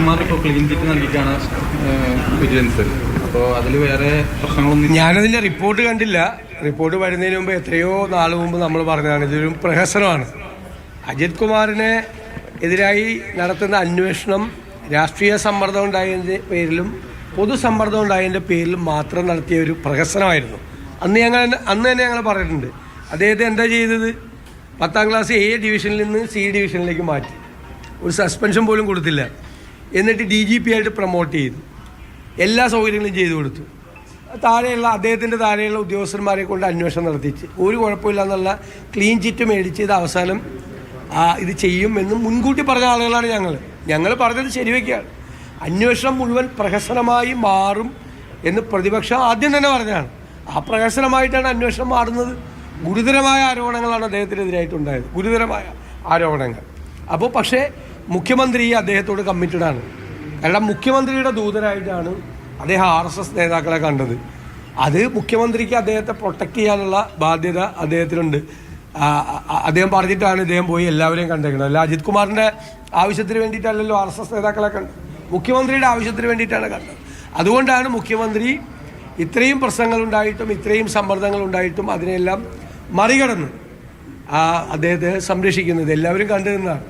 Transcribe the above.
കുമാർ ഇപ്പോൾ clean chit നൽകിയിട്ടാണ് vigilance അപ്പോൾ അതിൽ വേറെ പ്രശ്നങ്ങളൊന്നും ഞാനതിന്റെ റിപ്പോർട്ട് കണ്ടില്ല. റിപ്പോർട്ട് വരുന്നതിന് മുമ്പ് എത്രയോ നാൾ മുമ്പ് നമ്മൾ പറഞ്ഞതാണ്. ഇതൊരു പ്രഹസനമാണ്. അജിത് കുമാറിനെ എതിരായി നടത്തുന്ന അന്വേഷണം രാഷ്ട്രീയ സമ്മർദ്ദം ഉണ്ടായതിന്റെ പേരിലും പൊതുസമ്മർദ്ദം ഉണ്ടായതിന്റെ പേരിലും മാത്രം നടത്തിയ ഒരു പ്രഹസനമായിരുന്നു. അന്ന് ഞങ്ങൾ അന്ന് തന്നെ ഞങ്ങൾ പറഞ്ഞിട്ടുണ്ട്. അദ്ദേഹത്തെ എന്താ ചെയ്തത്? പത്താം ക്ലാസ് എ ഡിവിഷനിൽ നിന്ന് സി ഡിവിഷനിലേക്ക് മാറ്റി. ഒരു സസ്പെൻഷൻ പോലും കൊടുത്തില്ല. എന്നിട്ട് ഡി ജി പി ആയിട്ട് പ്രൊമോട്ട് ചെയ്തു. എല്ലാ സൗകര്യങ്ങളും ചെയ്തു കൊടുത്തു. താഴെയുള്ള അദ്ദേഹത്തിന്റെ താഴെയുള്ള ഉദ്യോഗസ്ഥന്മാരെ കൊണ്ട് അന്വേഷണം നടത്തിച്ച്. ഒരു കുഴപ്പമില്ല എന്നുള്ള ക്ലീൻ ചിറ്റ് മേടിച്ച് ഇത് അവസാനം ഇത് ചെയ്യും എന്ന് മുൻകൂട്ടി പറഞ്ഞ ആളുകളാണ് ഞങ്ങൾ ഞങ്ങൾ പറഞ്ഞത് ശരിവെക്കുകയാണ്. അന്വേഷണം മുഴുവൻ പ്രഹസനമായി മാറും എന്ന് പ്രതിപക്ഷം ആദ്യം തന്നെ പറഞ്ഞതാണ്. ആ പ്രഹസനമായിട്ടാണ് അന്വേഷണം മാറുന്നത്. ഗുരുതരമായ ആരോപണങ്ങളാണ് അദ്ദേഹത്തിനെതിരായിട്ടുണ്ടായത് ഗുരുതരമായ ആരോപണങ്ങൾ. അപ്പോൾ പക്ഷേ മുഖ്യമന്ത്രി അദ്ദേഹത്തോട് കമ്മിറ്റഡ് ആണ്. കാരണം മുഖ്യമന്ത്രിയുടെ ദൂതരായിട്ടാണ് അദ്ദേഹം ആർ എസ് എസ് നേതാക്കളെ കണ്ടത്. അത് മുഖ്യമന്ത്രിക്ക് അദ്ദേഹത്തെ പ്രൊട്ടക്ട് ചെയ്യാനുള്ള ബാധ്യത അദ്ദേഹത്തിനുണ്ട്. അദ്ദേഹം പറഞ്ഞിട്ടാണ് ഇദ്ദേഹം പോയി എല്ലാവരെയും കണ്ടേക്കുന്നത് അല്ല അജിത് കുമാറിന്റെ ആവശ്യത്തിന് വേണ്ടിയിട്ടല്ലല്ലോ ആർ എസ് എസ് നേതാക്കളെ കണ്ടത്. മുഖ്യമന്ത്രിയുടെ ആവശ്യത്തിന് വേണ്ടിയിട്ടാണ് കണ്ടത്. അതുകൊണ്ടാണ് മുഖ്യമന്ത്രി ഇത്രയും പ്രശ്നങ്ങൾ ഉണ്ടായിട്ടും ഇത്രയും സമ്മർദ്ദങ്ങൾ ഉണ്ടായിട്ടും അതിനെല്ലാം മറികടന്ന് അദ്ദേഹത്തെ സംരക്ഷിക്കുന്നത്. എല്ലാവരും കണ്ടു നിന്നാണ്